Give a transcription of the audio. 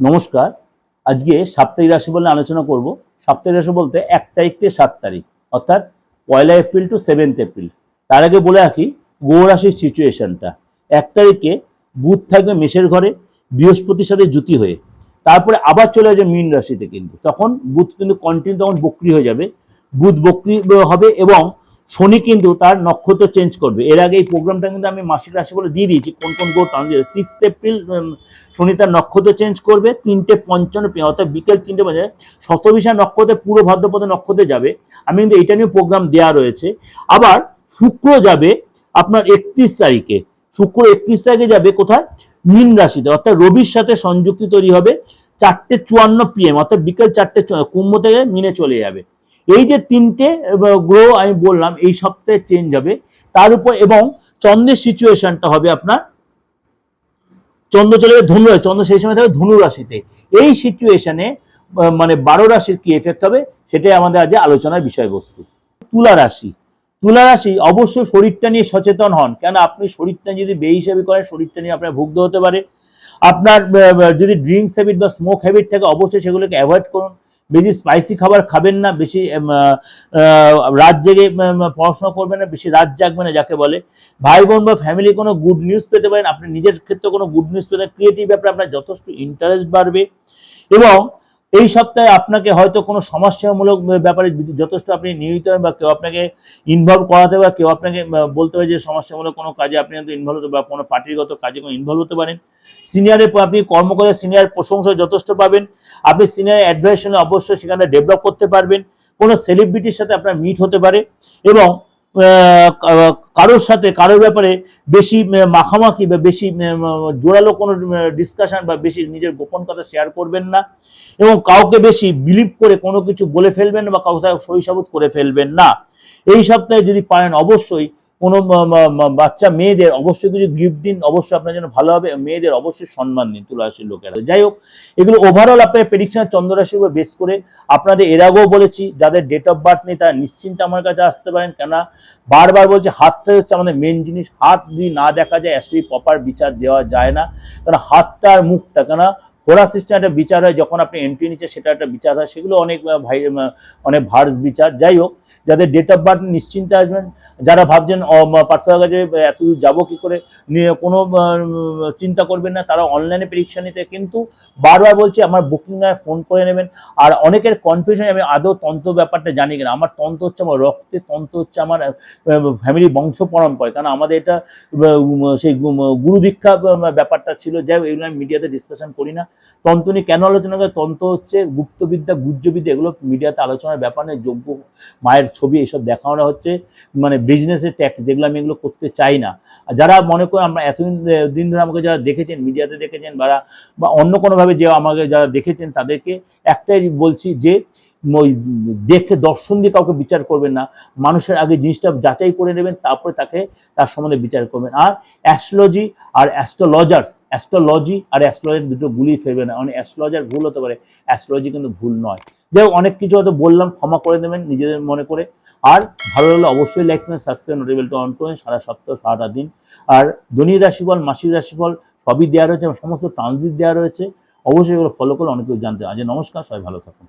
নমস্কার। আজকে সাপ্তাহিক রাশি বলে আলোচনা করব। সাপ্তাহিক রাশি বলতে এক তারিখ থেকে সাত তারিখ, অর্থাৎ পয়লা এপ্রিল টু সেভেন্থ এপ্রিল। তার আগে বলে রাখি রাশির সিচুয়েশনটা এক তারিখে বুধ থাকবে মেষের ঘরে, বৃহস্পতির সাথে জুতি হয়ে। তারপরে আবার চলে যাবে মীন রাশিতে কিন্তু। তখন বুধ কিন্তু কন্টিনিউ তখন বক্রি হয়ে যাবে। বুধ বক্রি হবে এবং শনি কিন্তু তার নক্ষত্র চেঞ্জ করবে। এর আগে এই প্রোগ্রামটা কিন্তু আমি মাসিক রাশি বলে দিয়ে দিয়েছি, কোন কোন গ্রহ ট্রানজিট সিক্স এপ্রিল শনি তার নক্ষত্র চেঞ্জ করবে, তিনটে পঞ্চান্ন অর্থাৎ বিকেল তিনটে বাজে শতবিশা নক্ষত্রে পুরো ভাদ্রপদ নক্ষত্রে যাবে। আমি কিন্তু এটা নিয়ে প্রোগ্রাম দেওয়া রয়েছে। আবার শুক্র যাবে আপনার একত্রিশ তারিখে। শুক্র একত্রিশ তারিখে যাবে কোথায়? মীন রাশিতে, অর্থাৎ রবির সাথে সংযুক্তি তৈরি হবে, চারটে চুয়ান্ন পিএম অর্থাৎ বিকেল চারটে কুম্ভ থেকে মিনে চলে যাবে। এই যে তিনটে গ্রহ আমি বললাম, এই সপ্তাহে চেঞ্জ হবে। তার উপর এবং চন্দ্রের সিচুয়েশনটা হবে আপনার, চন্দ্র চলে যাবে ধনু চন্দ্র সেই সময় থাকবে ধনু রাশিতে। এই সিচুয়েশনে মানে বারো রাশির কি এফেক্ট হবে? সেটাই আমাদের আজ আলোচনার বিষয়বস্তু। তুলা রাশি তুলা রাশি অবশ্যই শরীরটা নিয়ে সচেতন হন। কেন আপনি শরীরটা যদি বেহিসাবি করেন, শরীরটা নিয়ে আপনার ভুগতে হতে পারে। আপনার যদি ড্রিঙ্কস হ্যাবিট বা স্মোক হ্যাবিট থাকে, অবশ্যই সেগুলোকে অ্যাভয়েড করুন। বেশি স্পাইসি খাবার খাবেন না, বেশি রাত জেগে পড়াশোনা করবেন না, বেশি রাত জাগবে না যাকে বলে। ভাই বোন বা ফ্যামিলি কোনো গুড নিউজ পেতে পারেন, আপনি নিজের ক্ষেত্রে কোনো গুড নিউজ পেতে ক্রিয়েটিভ ব্যাপারে আপনার যথেষ্ট ইন্টারেস্ট বাড়বে। এবং এই সপ্তাহে আপনাকে হয়তো কোনো সমস্যামূলক ব্যাপারে যথেষ্ট আপনি নিয়োজিত হবেন বা কেউ আপনাকে ইনভলভ করাতে বা কেউ আপনাকে বলতে হবে যে সমস্যামূলক কোনো কাজে আপনি হয়তো ইনভলভ হতে বা কোনো পার্টিগত কাজে কোনো ইনভলভ হতে পারেন। সিনিয়রের আপনি কর্মকর্তা সিনিয়র প্রশংসা যথেষ্ট পাবেন। আপনি সিনিয়র অ্যাডভাইস অবশ্যই সেখানে ডেভেলপ করতে পারবেন। কোনো সেলিব্রিটির সাথে আপনার মিট হতে পারে এবং কারোর সাথে, কারোর ব্যাপারে বেশি মাখামাখি বা বেশি জোরালো কোনো ডিসকাশন বা বেশি নিজের গোপন কথা শেয়ার করবেন না এবং কাউকে বেশি বিলিভ করে কোনো কিছু বলে ফেলবেন বা কাউকে সহিসাবুত করে ফেলবেন না। এই সপ্তাহে যদি পারেন অবশ্যই কোনো বাচ্চা, মেয়েদের অবশ্যই কিছু গিফট দিন, অবশ্যই আপনার জন্য ভালো হবে, মেয়েদের অবশ্যই সম্মান দিন তুলা রাশির লোকেরা। যাই হোক, এগুলো ওভারঅল আপনার প্রেডিকশন চন্দ্র রাশির উপর বেস করে আপনাদের এর আগেও বলেছি, যাদের ডেট অফ বার্থ নেই, তারা নিশ্চিন্তে আমার কাছে আসতে পারেন। কেননা বারবার বলছে হাতটাই হচ্ছে আমাদের মেন জিনিস, হাত যদি না দেখা যায় অ্যাকচুয়ালি প্রপার বিচার দেওয়া যায় না। কারণ হাতটা আর মুখটা কেন হোরা সিস্টেম একটা বিচার হয় যখন আপনি এন্ট্রি নিচ্ছে সেটা একটা বিচার হয়। সেগুলো অনেক ভাই অনেক ভার্স বিচার। যাই হোক যাদের ডেট অফ বার্থ নিশ্চিন্তে আসবেন যারা ভাবছেন পার্থকার কাছে এত দূর যাব কি করে? নিয়ে কোনো চিন্তা করবেন না। তারা অনলাইনে পরীক্ষা নিতে কিন্তু বারবার বলছি আমার বুকিং নয় ফোন করে নেবেন। আর অনেকের কনফিউশন আমি আদৌ তন্ত্র ব্যাপারটা জানি কিনা। আমার তন্ত্র হচ্ছে আমার রক্তে তন্ত্র হচ্ছে আমার ফ্যামিলি বংশ পরম্পরা কারণ আমাদের এটা সেই গুম- গুরু দীক্ষা ব্যাপারটা ছিল। যাই হোক, এগুলো আমি মিডিয়াতে ডিসকাশন করি না। তন্ত্র নিয়ে কেন আলোচনা করে? তন্ত্র হচ্ছে গুপ্তবিদ্যা গুজ্জবিদ্যা এগুলো মিডিয়াতে আলোচনার ব্যাপার নেই যোগ্য মায়ের ছবি এসব দেখানো হচ্ছে মানে বিজনেসের ট্যাক্স যেগুলো আমি এগুলো করতে চাই না। যারা মনে করে আমরা এতদিন, দিন ধরে আমাকে যারা দেখেছেন, মিডিয়াতে দেখেছেন বা অন্য কোনোভাবে যে আমাকে যারা দেখেছেন, তাদেরকে একটাই বলছি যে দেখে দর্শন দিয়ে কাউকে বিচার করবেন না। মানুষের আগে জিনিসটা যাচাই করে নেবেন, তারপরে তাকে, তার সম্বন্ধে বিচার করবেন। আর অ্যাস্ট্রোলজি আর অ্যাস্ট্রোলজার্স অ্যাস্ট্রোলজি আর অ্যাস্ট্রোলজি দুটো গুলি ফেলবে না। অনেক অ্যাস্ট্রোলজার ভুল হতে পারে অ্যাস্ট্রোলজি কিন্তু ভুল নয়। যাই অনেক কিছু হয়তো বললাম, ক্ষমা করে দেবেন নিজেদের মনে করে। আর ভালো লাগলে অবশ্যই লাইক করুন সাবস্ক্রাইব নোটিফিকেশনটা অন করেন, সারা সপ্তাহ, সারাটা দিন। আর ধনী রাশিফল মাসিক রাশিফল সবই দেওয়া রয়েছে এবং সমস্ত ট্রানজিট দেওয়া রয়েছে। অবশ্যই এগুলো ফলো করলে অনেক কিছু জানতে আজ নমস্কার, সবাই ভালো থাকুন।